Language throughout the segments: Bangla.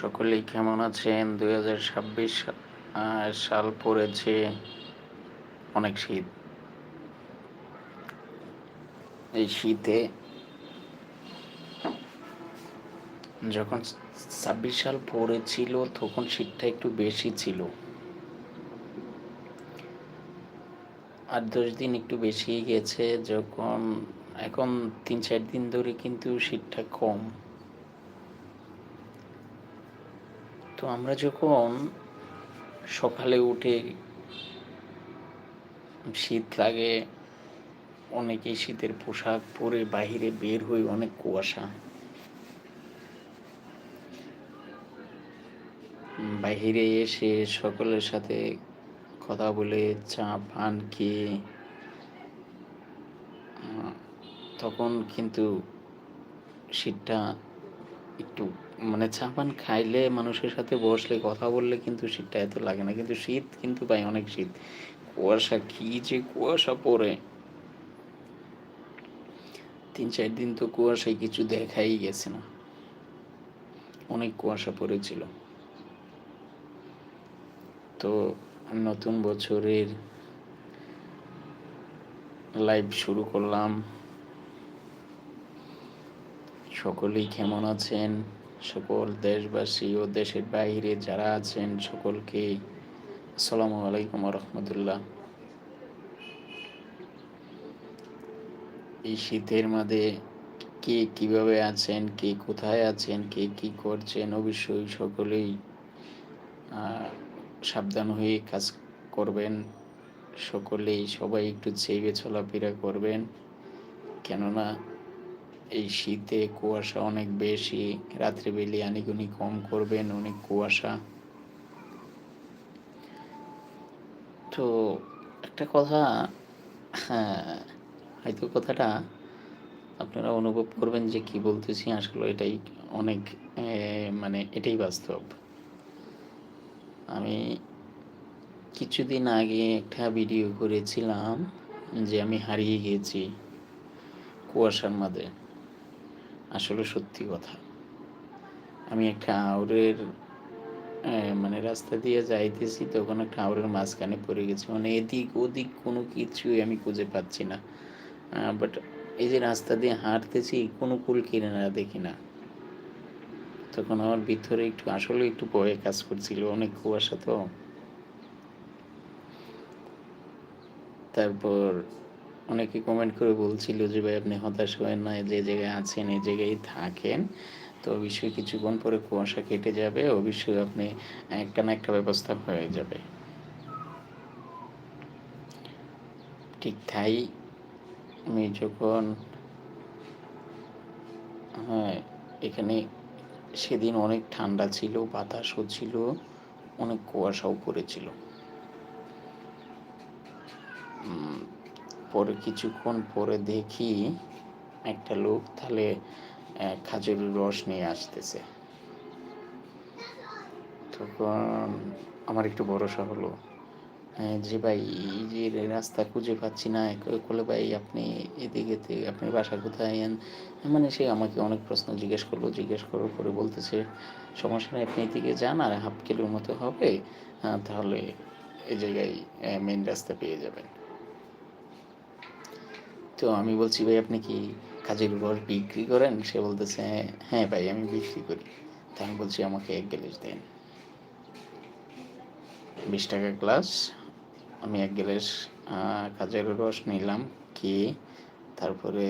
সকলেই কেমন আছেন? দুই হাজার ছাব্বিশ সাল পড়েছে। অনেক শীত। এই শীতে যখন ছাব্বিশ সাল পড়েছিল, তখন শীতটা একটু বেশি ছিল। আট দশ দিন একটু বেশি গেছে, যখন, এখন তিন চার দিন ধরে কিন্তু শীতটা কম। তো আমরা যখন সকালে উঠে শীত লাগে, অনেকেই শীতের পোশাক পরে বাহিরে বের হই, অনেক কুয়াশা। বাহিরে এসে সকলের সাথে কথা বলে, চা, পান খেয়ে তখন কিন্তু শীতটা একটু মানে চা পান খাইলে মানুষের সাথে বসলে, কথা বললে কিন্তু শীতটা এত লাগে না। কিন্তু শীত কিন্তু পাই অনেক শীত। কুয়াশা কি যে কুয়াশা পড়ে। তিন চার দিন তো কুয়াশায় কিছু দেখাই গেছে না। অনেক কুয়াশা পড়েছিল। তো নতুন বছরের লাইভ শুরু করলাম। সকলেই কেমন আছেন? সকল দেশবাসী ও দেশের বাইরে যারা আছেন সকলকে আসসালামু আলাইকুম রহমতুল্লাহ। এই শীতের মাঝে কে কীভাবে আছেন, কে কোথায় আছেন, কে কি করছেন অবশ্যই সকলেই সাবধান হয়ে কাজ করবেন। সকলেই সবাই একটু চেয়ে চলাফেরা করবেন। কেননা এই শীতে কুয়াশা অনেক বেশি, রাত্রিবেলি আনিগুনি কম করবেন অনেক কুয়াশা। তো একটা কথা হ্যাঁ হয়তো কথাটা আপনারা অনুভব করবেন যে কি বলতেছি, আসলে এটাই অনেক মানে এটাই বাস্তব। আমি কিছুদিন আগে একটা ভিডিও করেছিলাম যে আমি হারিয়ে গিয়েছি কুয়াশার মাঝে। আসলে সত্যি কথা। আমি একটা আউরের মানে রাস্তা দিয়ে যাইতেছি তখন একটা আউরের মাঝখানে পড়ে গেছি। মানে এদিক ওদিক কোনো কিছুই আমি খুঁজে পাচ্ছি না। বাট এই যে রাস্তা দিয়ে হাঁটতেছি কোনো কুল কিনারা দেখি না। তখন আমার ভিতরে একটু, আসলে একটু ভয়ে কাজ করছিল, অনেক কুয়াশা তো। তারপর অনেকে কমেন্ট করে বলছিল যে, ভাই, আপনি হতাশ হবেন না, যে জায়গায় আছেন, এই জায়গায় থাকেন। তো অবশ্যই কিছুক্ষণ পরে কুয়াশা কেটে যাবে, অবশ্যই আপনি একটা না একটা ব্যবস্থা হয়ে যাবে। ঠিক তাই, আমি যখন হ্যাঁ এখানে সেদিন অনেক ঠান্ডা ছিল, বাতাসও ছিল, অনেক কুয়াশাও পড়েছিল। কিছুক্ষণ পরে দেখি একটা লোক তাহলে খাজুরের রস নিয়ে আসতেছে। তখন আমার একটু ভরসা হলো। যে ভাই যে রাস্তা খুঁজে পাচ্ছি না বলে ভাই, আপনি এদিকে আপনি বাসা কোথায় মানে সে আমাকে অনেক প্রশ্ন জিজ্ঞেস করল। জিজ্ঞেস করার পরে বলতেছে, সমস্যা নেই, আপনি এদিকে যান আর হাফ কিলোর মতো হবে তাহলে এ জায়গায় মেন রাস্তা পেয়ে যাবেন। তো আমি বলছি, ভাই, আপনি কি কাজের রস বিক্রি করেন? সে বলতেছে হ্যাঁ ভাই, আমি বিক্রি করি। তা আমি বলছি, আমাকে এক গ্যালেজ দেন। বিশ টাকা গ্লাস। আমি এক গ্যালেজ কাজের রস নিলাম, কি? তারপরে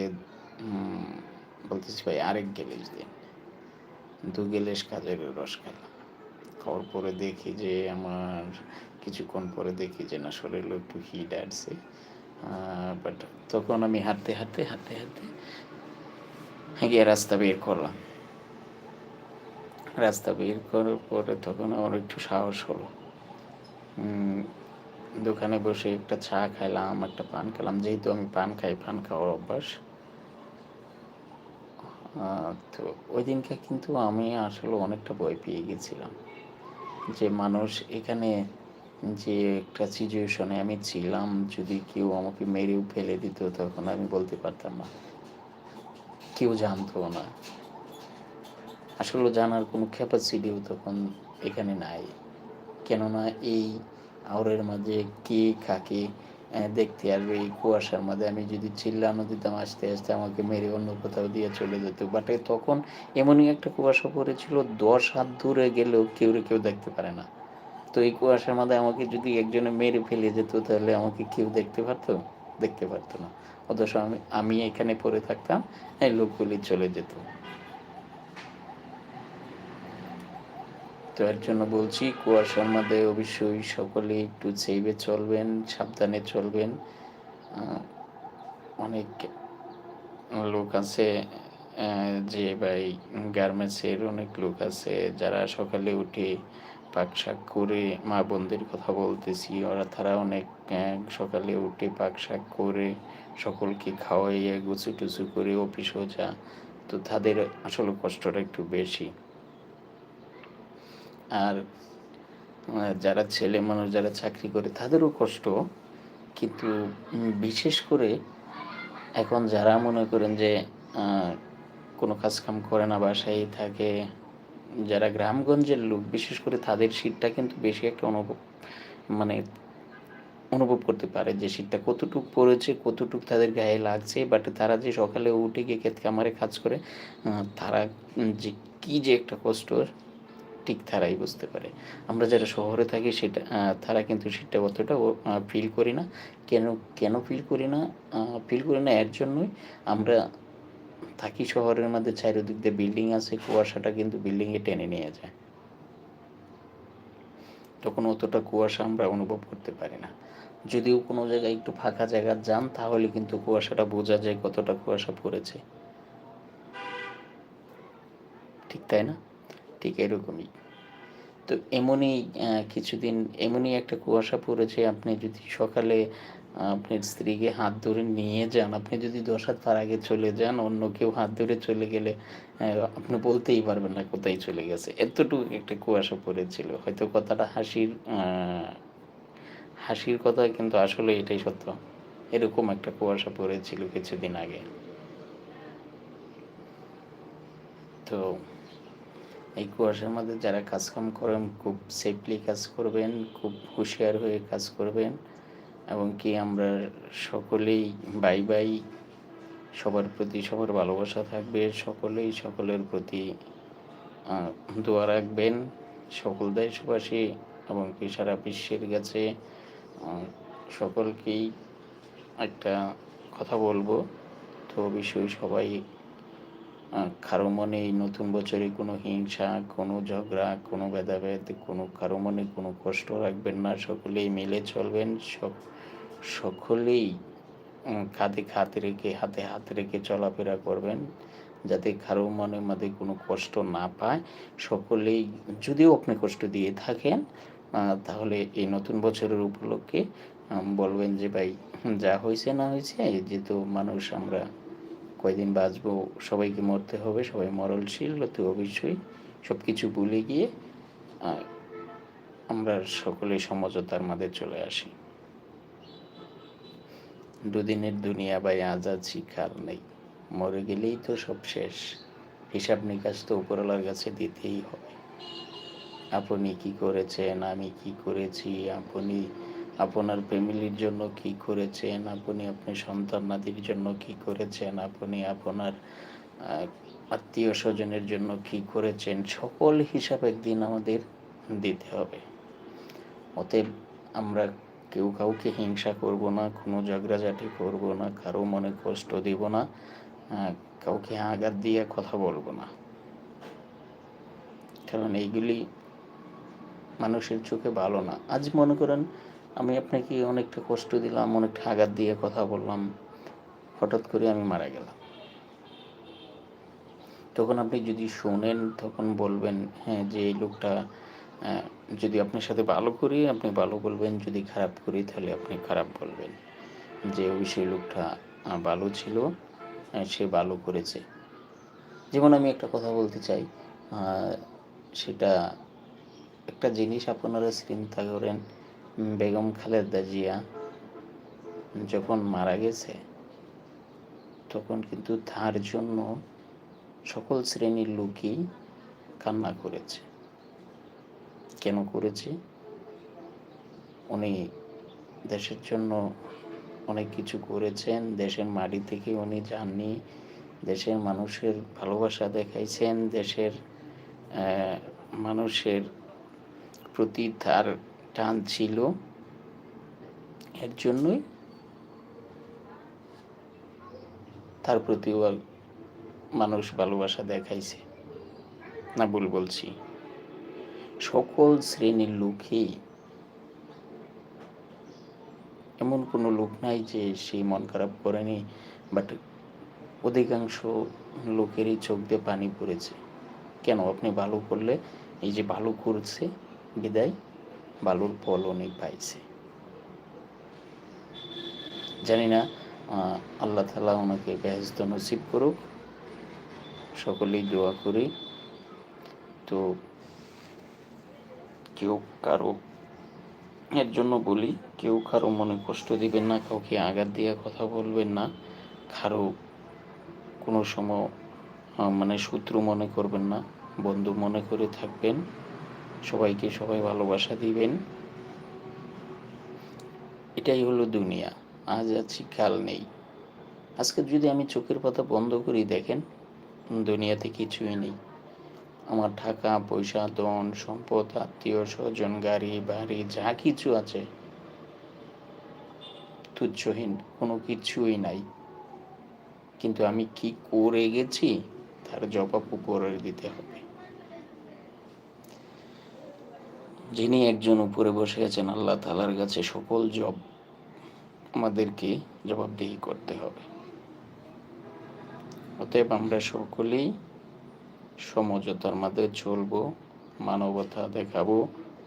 বলতেছি, ভাই, আরেক গ্যালেজ দিন। দু গ্যালেজ কাজের রস খেলাম খাওয়ার পরে দেখি যে, আমার কিছুক্ষণ পরে দেখি যে, না, শরীরে একটু হিট আসছে। বাট তখন আমি হাঁটতে হাঁটতে হাঁটতে হাঁটতে গিয়ে রাস্তা বের করলাম। রাস্তা বের করার পরে তখন আমার একটু সাহস হলো। দোকানে বসে একটা চা খাইলাম, একটা পান খেলাম। যেহেতু আমি পান খাই, পান খাওয়ার অভ্যাস। তো ওই দিনকে কিন্তু আমি আসলে অনেকটা ভয় পেয়ে গেছিলাম। যে মানুষ এখানে যে একটা সিচুয়েশনে আমি ছিলাম, যদি কেউ আমাকে মেরেও ফেলে দিত, তখন আমি বলতে পারতাম না। কেউ জানতো না। আসলে জানার কোনো ক্যাপাসিটিও তখন এখানে নাই। কেননা এই আওরের মাঝে কে কাকে দেখতে আসবে, এই কুয়াশার মাঝে আমি যদি চিল্লানো দিতাম, আস্তে আস্তে আমাকে মেরে অন্য কোথাও দিয়ে চলে যেত। বাট তখন এমনই একটা কুয়াশা পড়েছিল, দশ হাত দূরে গেলেও কেউ কেউ দেখতে পারে না। তো এই কুয়াশার মধ্যে আমাকে যদি একজনে মেরে ফেলে যেত, তাহলে আমাকে কেউ দেখতে পারতো? দেখতে পারতো না। অথচ আমি আমি এখানে পড়ে থাকতাম, এই লোকগুলি চলে যেত। তো এর জন্য বলছি, কুয়াশার মধ্যে অবশ্যই সকলে একটু সেভে চলবেন, সাবধানে চলবেন। অনেক লোক আছে যে ভাই গার্মেন্টসের অনেক লোক আছে, যারা সকালে উঠে পাক শাক করে মা বোনদের কথা বলতেছি। ওরা তারা অনেক সকালে উঠে পাক শাক করে সকলকে খাওয়াইয়ে গুছু টুচু করে অফিসও যা তো তাদের আসলে কষ্টটা একটু বেশি। আর যারা ছেলে মানুষ, যারা চাকরি করে তাদেরও কষ্ট। কিন্তু বিশেষ করে এখন যারা মনে করেন যে কোনো কাজ কাম করে না, বাসায় থাকে যারা গ্রামগঞ্জের লোক, বিশেষ করে তাদের শীতটা কিন্তু বেশি একটা অনুভব মানে অনুভব করতে পারে যে শীতটা কতটুক পড়েছে, কতটুক তাদের গায়ে লাগছে বাট তারা যে সকালে উঠে গিয়ে ক্ষেত কামারে কাজ করে তারা যে কী যে একটা কষ্ট, ঠিক তারাই বুঝতে পারে। আমরা যারা শহরে থাকি সেটা তারা কিন্তু সেটা অতটা ফিল করি না। কেন কেন ফিল করি না? ফিল করি না এর জন্যই আমরা থাকি শহরের মধ্যে চারিদিক দিয়ে বিল্ডিং আছে, কুয়াশাটা কিন্তু বিল্ডিংয়ে টেনে নিয়ে যায়। তখন অতটা কুয়াশা আমরা অনুভব করতে পারি না। যদিও কোনো জায়গায় একটু ফাঁকা জায়গা যান, তাহলে কিন্তু কুয়াশাটা বোঝা যায় কতটা কুয়াশা পড়েছে। ঠিক তাই না? ঠিক এরকমই। তো এমনই কিছুদিন এমনই একটা কুয়াশা পড়েছে, আপনি যদি সকালে আপনার স্ত্রীকে হাত ধরে নিয়ে যান। আপনি যদি দশ হাত পার আগে চলে যান, অন্য কেউ হাত ধরে চলে গেলে আপনি বলতেই পারবেন না কোথায় চলে গেছে। এতটুকু একটা কুয়াশা পড়েছিল। হয়তো কথাটা হাসির হাসির কথা, কিন্তু আসলে এটাই সত্য। এরকম একটা কুয়াশা পড়েছিল কিছুদিন আগে। তো এই কুয়াশার মধ্যে যারা কাজকাম করেন, খুব সেফলি কাজ করবেন, খুব হুঁশিয়ার হয়ে কাজ করবেন। এবং কি আমরা সকলেই বাই বাই। সবার প্রতি সবার ভালোবাসা থাকবে, সকলেই সকলের প্রতি দোয়া রাখবেন। সকল দেশবাসী এবং কি সারা বিশ্বের কাছে সকলকেই একটা কথা বলব। তো অবশ্যই সবাই কারও মনে এই নতুন বছরে কোনো হিংসা, কোনো ঝগড়া, কোনো ভেদাভেদ, কোনো, কারও মনে কোনো কষ্ট রাখবেন না, সকলেই মিলে চলবেন সব সকলেই কাঁধে হাত রেখে, হাতে হাত রেখে চলাফেরা করবেন, যাতে কারও মনে মধ্যে কোনো কষ্ট না পায়। সকলেই, যদিও আপনি কষ্ট দিয়ে থাকেন তাহলে এই নতুন বছরের উপলক্ষে বলবেন যে, ভাই, যা হয়েছে না হয়েছে যেহেতু মানুষ আমরা কয়দিন বাঁচবো, সবাইকে মরতে হবে, সবাই মরণশীল তো অবশ্যই সব কিছু ভুলে গিয়ে আমরা সকলে সমঝোতার মাঝে চলে আসি। দুদিনের দুনিয়া ভাই আজ আছি কাল নেই। মরে গেলেই তো সব শেষ। হিসাব নিকাশ তো উপরওয়ালার কাছে দিতেই হবে আপনি কি করেছেন? আমি কি করেছি? আপনি আপনার ফ্যামিলির জন্য কি করেছেন? আপনি আপনার সন্তান নাতির জন্য কি করেছেন? আপনি আপনার আত্মীয় স্বজনের জন্য কি করেছেন? সকল হিসাব একদিন আমাদের দিতে হবে। অতএব আমরা কেউ কাউকে হিংসা করব না, কোনো ঝগড়াঝাটি করব না, কারও মনে কষ্ট দিব না কাউকে আঘাত দিয়ে কথা বলব না। কারণ এইগুলি মানুষের চোখে ভালো না। আজ মনে করেন আমি আপনাকে অনেকটা কষ্ট দিলাম, অনেকটা আঘাত দিয়ে কথা বললাম। হঠাৎ করে আমি মারা গেলাম। তখন আপনি যদি শোনেন, তখন বলবেন হ্যাঁ যে এই লোকটা যদি আপনার সাথে ভালো করি, আপনি ভালো বলবেন, যদি খারাপ করি, তাহলে আপনি খারাপ বলবেন। যে ওই সেই লোকটা ভালো ছিল সে ভালো করেছে। যেমন আমি একটা কথা বলতে চাই সেটা একটা জিনিস আপনারা চিন্তা করেন বেগম খালেদা জিয়া যখন মারা গেছে, তখন কিন্তু তার জন্য সকল শ্রেণির লোকই কান্না করেছে। কেন করেছে? উনি দেশের জন্য অনেক কিছু করেছেন, দেশের মাটি থেকে উনি যাননি, দেশের মানুষের ভালোবাসা দেখাইছেন, দেশের মানুষের প্রতি তার টান ছিল। এর জন্যই তার প্রতিও মানুষ ভালোবাসা দেখাইছে। না ভুল বলছি। সকল শ্রেণির লোকই এমন কোনো লোক নাই যে সেই মন খারাপ করেনি বাট অধিকাংশ লোকেরই চোখ দিয়ে পানি পড়েছে। কেন? আপনি ভালো করলে, এই যে ভালো করছে, বিদায়। ভালোর ফল অনেক পাইছে। জানি না আল্লাহ তালা ওনাকে বেহেস্ত নসিব করুক, সকলেই দোয়া করি। তো কেউ কারও এর জন্য বলি, কেউ কারও মনে কষ্ট দিবেন না, কাউকে আঘাত দিয়ে কথা বলবেন না, কারও কোনো সময় মানে শত্রু মনে করবেন না, বন্ধু মনে করে থাকবেন। সবাইকে সবাই ভালোবাসা দিবেন। এটাই হলো দুনিয়া, আজ আছি কাল নেই। আজকে যদি আমি চোখের পাতা বন্ধ করি, দেখেন, দুনিয়াতে কিছুই নেই। আমার টাকা, পয়সা, ধন, সম্পদ, আত্মীয়, স্বজন, গাড়ি, বাড়ি, যা কিছু আছে, তুচ্ছহীন, কোনো কিছুই নাই। কিন্তু আমি কি করে গেছি? তার জবাব উপরে দিতে হবে। যিনি একজন উপরে বসে আছেন, আল্লাহ তালার কাছে সকল জব আমাদেরকে জবাবদিহি করতে হবে। অতএব আমরা সকলেই সমঝোতার মধ্যে চলবো, মানবতা দেখাবো,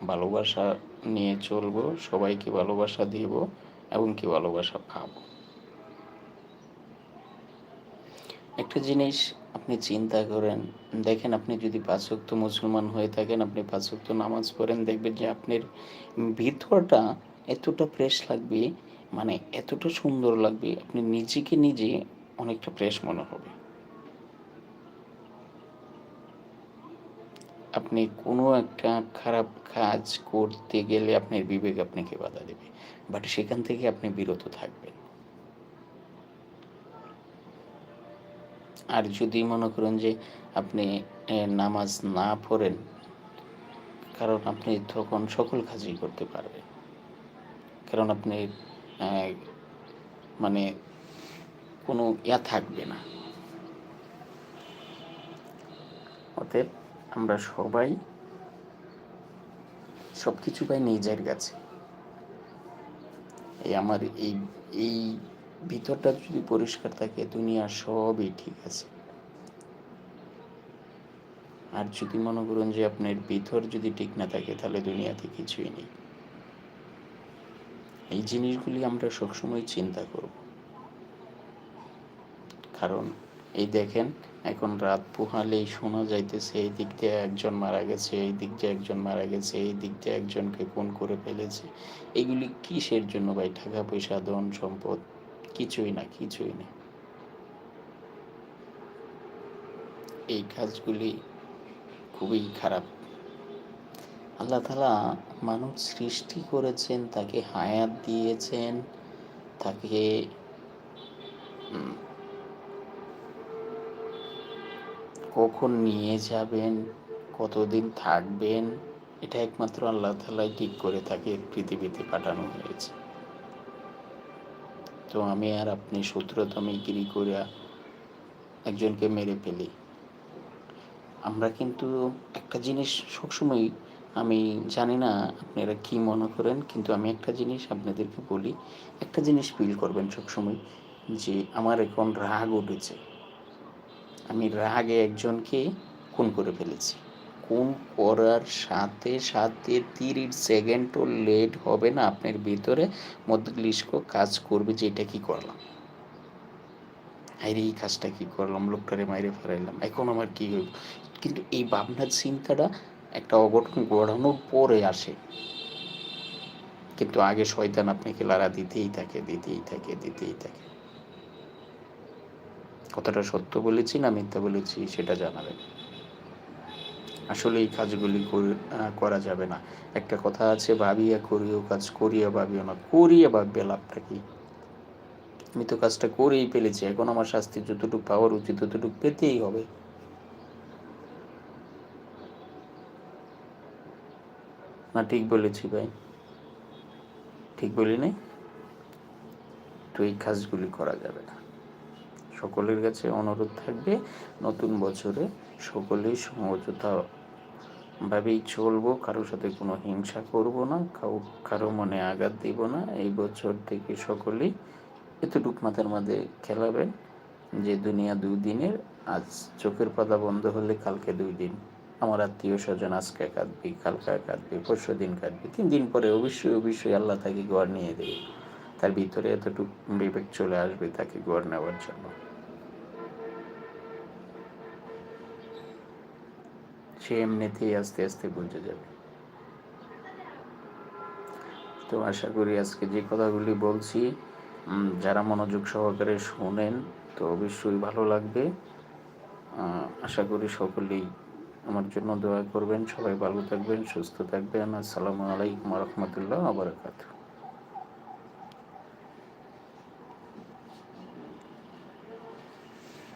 ভালোবাসা নিয়ে চলবো, সবাইকে ভালোবাসা দিব এবং কি ভালোবাসা পাবো। একটা জিনিস আপনি চিন্তা করেন। দেখেন, আপনি যদি পাঁচক্ত মুসলমান হয়ে থাকেন, আপনি পাঁচক্ত নামাজ পড়েন, দেখবেন যে আপনার ভিতরটা এতটা ফ্রেশ লাগবে মানে এতটা সুন্দর লাগবে, আপনি নিজেকে নিজে অনেকটা ফ্রেশ মনে হবে। আপনি কোনো একটা খারাপ কাজ করতে গেলে আপনার বিবেক আপনাকে বাধা দেবে বাট সেখান থেকে আপনি বিরত থাকবেন। আর যদি মনে করেন যে আপনি নামাজ না পড়েন, কারণ আপনি তখন সকল কাজই করতে পারবেন। কারণ আপনি মানে কোনো ইয়া থাকবে না। অতএব আমরা সবাই সব কিছু পাই নিজের কাছে। এই আমার এই এই ভিতরটা যদি পরিষ্কার থাকে, দুনিয়া সবই ঠিক আছে। আর যদি মনে করুন যে আপনার ভিতর যদি ঠিক না থাকে, তাহলে দুনিয়াতে কিছুই নেই। এই জিনিসগুলি আমরা সবসময় চিন্তা করব। কারণ এই দেখেন, এখন রাত পোহালেই শোনা যাইতেছে, এই দিক দিয়ে একজন মারা গেছে, এই দিক দিয়ে একজন মারা গেছে, এই দিক দিয়ে একজনকে খুন করে ফেলেছে। এগুলি কিসের জন্য ভাই? টাকা, পয়সা, ধন, সম্পদ? কিছুই না কিছুই না এই কাজগুলি খুবই খারাপ। আল্লাহ তালা মানুষ সৃষ্টি করেছেন, তাকে হায়াত দিয়েছেন, তাকে কখন নিয়ে যাবেন, কতদিন থাকবেন, এটা একমাত্র আল্লাহ তালাই ঠিক করে তাকে পৃথিবীতে পাঠানো হয়েছে। তো আমি আর আপনি শত্রুতামি গিরি করিয়া একজনকে মেরে ফেলি। আমরা কিন্তু একটা জিনিস সবসময়, আমি জানি না আপনারা কি মনে করেন, কিন্তু আমি একটা জিনিস আপনাদেরকে বলি, একটা জিনিস ফিল করবেন সবসময় যে আমার এখন রাগ উঠেছে। আমি রাগে একজনকে খুন করে ফেলেছি। খুন করার সাথে সাথে তিরিশ সেকেন্ডও লেট হবে না। আপনার ভিতরে মস্তিষ্ক কাজ করবে যে এটা কি করলাম? আরে, এই কাজটা কি করলাম? লোকটারে মাইরে ফেলাইলাম। এখন আমার কি হইব? কিন্তু এই ভাবনার চিন্তাটা একটা অঘটন গড়ানোর পরে আসে। কিন্তু আগে শয়তান আপনাকে লারা দিতেই থাকে দিতেই থাকে দিতেই থাকে। কতটা সত্য বলেছি না মিথ্যা বলেছি সেটা জানাবেন আসলে এই কাজগুলি কর- যাবে না। একটা কথা আছে, ভাবিয়া করিও কাজ, করিয়া ভাবিও না, করিয়া ভাববে লাভটা কি? আমি তো কাজটা করেই ফেলেছি, এখন আমার শাস্তি যতটুকু পাওয়ার উচিত ততটুকু পেতেই হবে। না, ঠিক বলেছি ভাই। ঠিক বলি নাই? তো এই কাজগুলি করা যাবে না। সকলের কাছে অনুরোধ থাকবে, নতুন বছরে সকলেই সমঝোতা ভাবেই চলবো কারোর সাথে কোনো হিংসা করব না কারও মনে আঘাত দিব না। এই বছর থেকে সকলেই এতটুক মাথার মাঝে খেলাবেন যে দুনিয়া দুই দিনের আজ চোখের পাতা বন্ধ হলে কালকে দুই দিন। আমার আত্মীয় স্বজন আজকে কাঁদবি, কালকে কাঁদবি, পরশু দিন কাঁদবি, তিন দিন পরে অবশ্যই অবশ্যই আল্লাহ তাকে গড় নিয়ে দেবে। তার ভিতরে এতটুকু বিবেক চলে আসবে তাকে গড় নেওয়ার জন্য। সে এমনিতেই আস্তে আস্তে বুঝে যাবে। তো আশা করি আজকে যে কথাগুলি বলছি যারা মনোযোগ সহকারে শোনেন, তো অবশ্যই ভালো লাগবে। আশা করি সকলেই আমার জন্য দোয়া করবেন। সবাই ভালো থাকবেন, সুস্থ থাকবেন। আসসালামু আলাইকুম রহমতুল্লাহ আবরকাত